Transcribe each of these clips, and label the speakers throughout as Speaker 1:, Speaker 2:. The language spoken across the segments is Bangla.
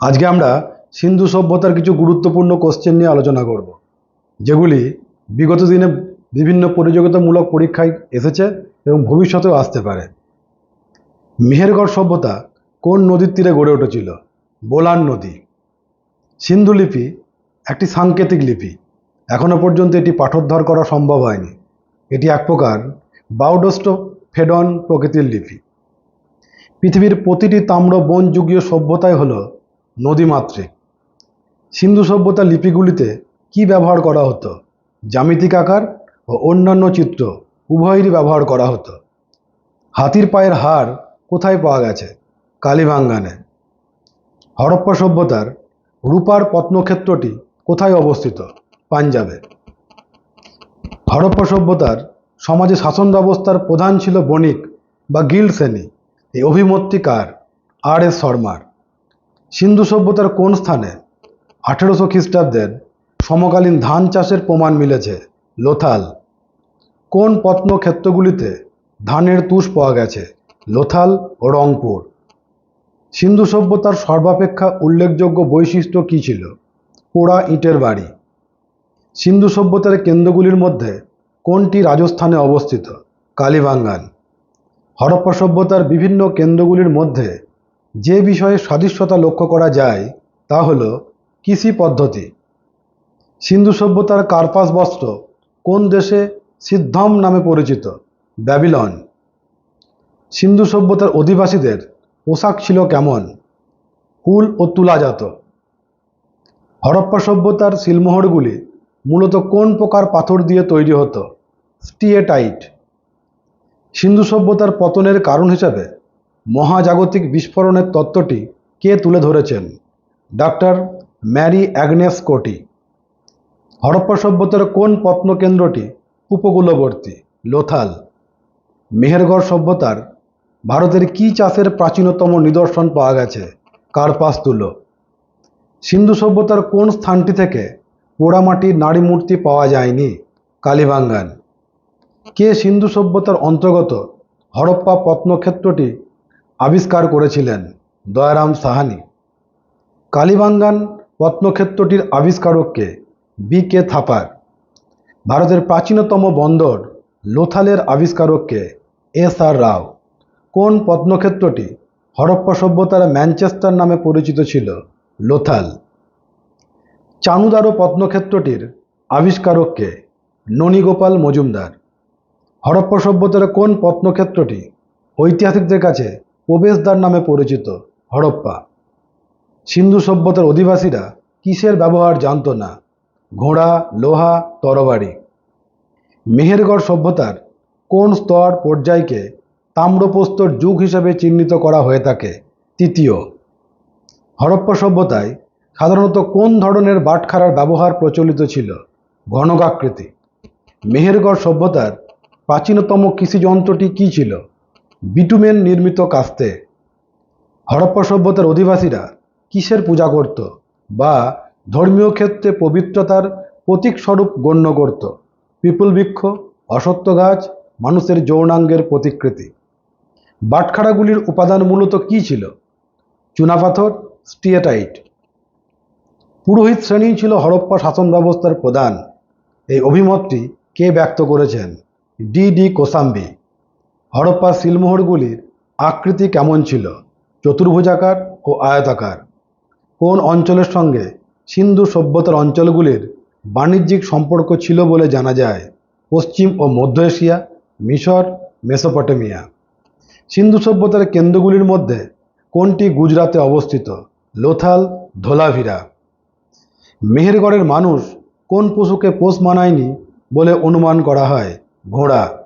Speaker 1: আজকে আমরা সিন্ধু সভ্যতার কিছু গুরুত্বপূর্ণ কোশ্চেন নিয়ে আলোচনা করব, যেগুলি বিগত দিনে বিভিন্ন প্রতিযোগিতামূলক পরীক্ষায় এসেছে এবং ভবিষ্যতেও আসতে পারে। মেহেরগড় সভ্যতা কোন নদীর তীরে গড়ে উঠেছিল? বোলান নদী। সিন্ধু লিপি একটি সাংকেতিক লিপি। এখনও পর্যন্ত এটি পাঠোদ্ধার করা সম্ভব হয়নি। এটি এক প্রকার বাউডোস্ট ফেডন প্রকৃতির লিপি। পৃথিবীর প্রতিটি তাম্র বনযুগীয় সভ্যতাই হল নদীমাতৃক সিন্ধু সভ্যতার লিপিগুলিতে কি ব্যবহার করা হতো? জ্যামিতিক আকার ও অন্যান্য চিত্র উভয়েরই ব্যবহার করা হতো। হাতির পায়ের হাড় কোথায় পাওয়া গেছে? কালীবাঙ্গানে হরপ্পা সভ্যতার রূপার প্রত্নক্ষেত্রটি কোথায় অবস্থিত? পাঞ্জাবে। হরপ্পা সভ্যতার সমাজে শাসন ব্যবস্থার প্রধান ছিল বণিক বা গিল্ড শ্রেণি এই অভিমতটি কার আর এস শর্মার। সিন্ধু সভ্যতার কোন স্থানে আঠেরোশো খ্রিস্টাব্দের সমকালীন ধান চাষের প্রমাণ মিলেছে? লোথাল। কোন প্রত্নক্ষেত্রগুলিতে ধানের তুষ পাওয়া গেছে? লোথাল ও রংপুর। সিন্ধু সভ্যতার সর্বাপেক্ষা উল্লেখযোগ্য বৈশিষ্ট্য কী ছিল? পোড়া ইটের বাড়ি। সিন্ধু সভ্যতার কেন্দ্রগুলির মধ্যে কোনটি রাজস্থানে অবস্থিত? কালীবাঙ্গান। হরপ্পা সভ্যতার বিভিন্ন কেন্দ্রগুলির মধ্যে যে বিষয়ে সাদৃশ্যতা লক্ষ্য করা যায়, তা হল কৃষি পদ্ধতি। সিন্ধু সভ্যতার কার্পাস বস্ত্র কোন দেশে সিদ্ধম নামে পরিচিত? ব্যাবিলন। সিন্ধু সভ্যতার অধিবাসীদের পোশাক ছিল কেমন? উল ও তুলাজাত। হরপ্পা সভ্যতার সিলমোহরগুলি মূলত কোন প্রকার পাথর দিয়ে তৈরি হতো? স্টিয়েটাইট। সিন্ধু সভ্যতার পতনের কারণ হিসাবে মহাজাগতিক বিস্ফোরণের তত্ত্বটি কে তুলে ধরেছেন? ডাক্তার ম্যারি অ্যাগনেস কোটি। হরপ্পা সভ্যতার কোন প্রত্নকেন্দ্রটি উপকূলবর্তী? লোথাল। মেহেরগড় সভ্যতার ভারতের কি চাষের প্রাচীনতম নিদর্শন পাওয়া গেছে? কার্পাস তুলো সিন্ধু সভ্যতার কোন স্থানটি থেকে পোড়ামাটির নারী মূর্তি পাওয়া যায়নি? কালীবাঙ্গান। কে সিন্ধু সভ্যতার অন্তর্গত হরপ্পা প্রত্নক্ষেত্রটি আবিষ্কার করেছিলেন দয়ারাম সাহানি। কালীবাঙ্গান প্রত্নক্ষেত্রটির আবিষ্কারককে বি কে থাপার। ভারতের প্রাচীনতম বন্দর লোথালের আবিষ্কারককে এস আর রাও। কোন প্রত্নক্ষেত্রটি হরপ্পা সভ্যতার ম্যানচেস্টার নামে পরিচিত ছিল? লোথাল। চানুদারো প্রত্নক্ষেত্রটির আবিষ্কারককে ননীগোপাল মজুমদার। হরপ্পা সভ্যতার কোন প্রত্নক্ষেত্রটি ঐতিহাসিকদের কাছে প্রবেশদ্বার নামে পরিচিত, হরপ্পা। সিন্ধু সভ্যতার অধিবাসীরা কিসের ব্যবহার জানত না? ঘোড়া, লোহা, তরবারি। মেহেরগড় সভ্যতার কোন স্তর পর্যায়কে তাম্রপ্রস্তর যুগ হিসাবে চিহ্নিত করা হয়ে থাকে? তৃতীয়, হরপ্পা সভ্যতায় সাধারণত কোন ধরনের বাটখারার ব্যবহার প্রচলিত ছিল? ঘনকাকৃতি মেহেরগড় সভ্যতার প্রাচীনতম কৃষিযন্ত্রটি কী ছিল? বিটুমেন নির্মিত কাস্তে। হরপ্পা সভ্যতার অধিবাসীরা কিসের পূজা করত বা ধর্মীয় ক্ষেত্রে পবিত্রতার প্রতীক স্বরূপ গণ্য করত? পিপুল বৃক্ষ, অসত্য গাছ, মানুষের যৌনাঙ্গের প্রতিকৃতি। বাটখারাগুলির উপাদান মূলত কী ছিল? চুনাপাথর স্টিয়েটাইট। পুরোহিত শ্রেণি ছিল হরপ্পা শাসন ব্যবস্থার প্রধান। এই অভিমতটি কে ব্যক্ত করেছেন? D D Kosambi. হরপ্পা সিলমোহরগুলির আকৃতি কেমন ছিল? চতুর্ভুজাকার ও আয়তাকার। কোন অঞ্চলের সঙ্গে সিন্ধু সভ্যতার অঞ্চলগুলির বাণিজ্যিক সম্পর্ক ছিল বলে জানা যায়? পশ্চিম ও মধ্য এশিয়া, মিশর, মেসোপটেমিয়া। সিন্ধু সভ্যতার কেন্দ্রগুলির মধ্যে কোনটি গুজরাতে অবস্থিত? লোথাল, ধোলাভিরা। মেহেরগড়ের মানুষ কোন পশুকে পোষ মানায়নি বলে অনুমান করা হয়? ঘোড়া।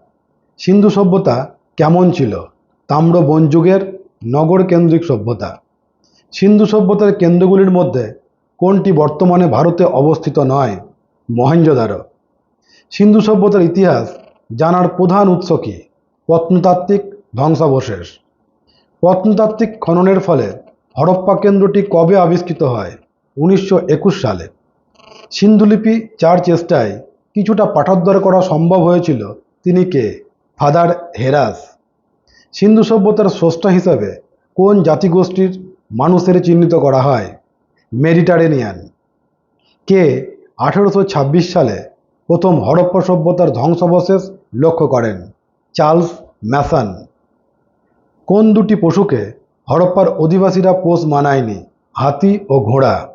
Speaker 1: সিন্ধু সভ্যতা কেমন ছিল? তাম্র বনযুগের নগর কেন্দ্রিক সভ্যতা। সিন্ধু সভ্যতার কেন্দ্রগুলির মধ্যে কোনটি বর্তমানে ভারতে অবস্থিত নয়? মহেঞ্জোদারো সিন্ধু সভ্যতার ইতিহাস জানার প্রধান উৎস কী? প্রত্নতাত্ত্বিক ধ্বংসাবশেষ। প্রত্নতাত্ত্বিক খননের ফলে হরপ্পা কেন্দ্রটি কবে আবিষ্কৃত হয়? উনিশশো একুশ সালে। সিন্ধুলিপি চার চেষ্টায় কিছুটা পাঠোদ্ধার করা সম্ভব হয়েছিল। তিনি কে? ফাদার হেরাস সিন্ধু সভ্যতার স্রষ্টা হিসাবে কোন জাতিগোষ্ঠীর মানুষের চিহ্নিত করা হয়? মেডিটারেনিয়ান। কে আঠেরোশো ছাব্বিশ সালে প্রথম হরপ্পা সভ্যতার ধ্বংসাবশেষ লক্ষ্য করেন? Charles Masson. কোন দুটি পশুকে হরপ্পার অধিবাসীরা পোষ মানায়নি? হাতি ও ঘোড়া।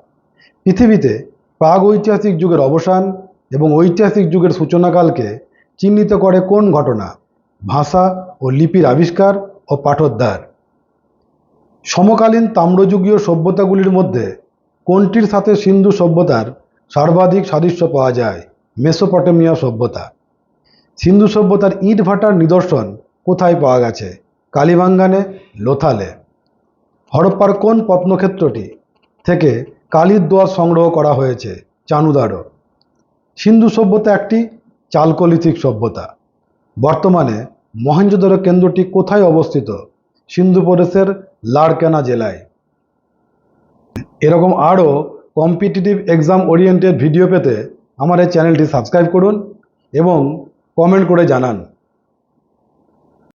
Speaker 1: পৃথিবীতে প্রাগৈতিহাসিক যুগের অবসান এবং ঐতিহাসিক যুগের সূচনাকালকে চিহ্নিত করে কোন ঘটনা? ভাষা ও লিপির আবিষ্কার ও পাঠোদ্ধার। সমকালীন তাম্রযুগীয় সভ্যতাগুলির মধ্যে কোনটির সাথে সিন্ধু সভ্যতার সর্বাধিক সাদৃশ্য পাওয়া যায়? মেসোপটেমিয়া সভ্যতা। সিন্ধু সভ্যতার ইট ভাটার নিদর্শন কোথায় পাওয়া গেছে? কালীবাঙ্গানে, লোথালে। হরপ্পার কোন প্রত্নক্ষেত্রটি থেকে কালির দোয়ার সংগ্রহ করা হয়েছে? চানুদারো। সিন্ধু সভ্যতা একটি চালকোলিথিক সভ্যতা। বর্তমানে মহেঞ্জোদারো কেন্দ্রটি কোথায় অবস্থিত? সিন্ধু প্রদেশের লাড়কেনা জেলায়। এরকম আরও কম্পিটিটিভ এক্সাম ওরিয়েন্টেড ভিডিও পেতে আমার এই চ্যানেলটি সাবস্ক্রাইব করুন এবং কমেন্ট করে জানান।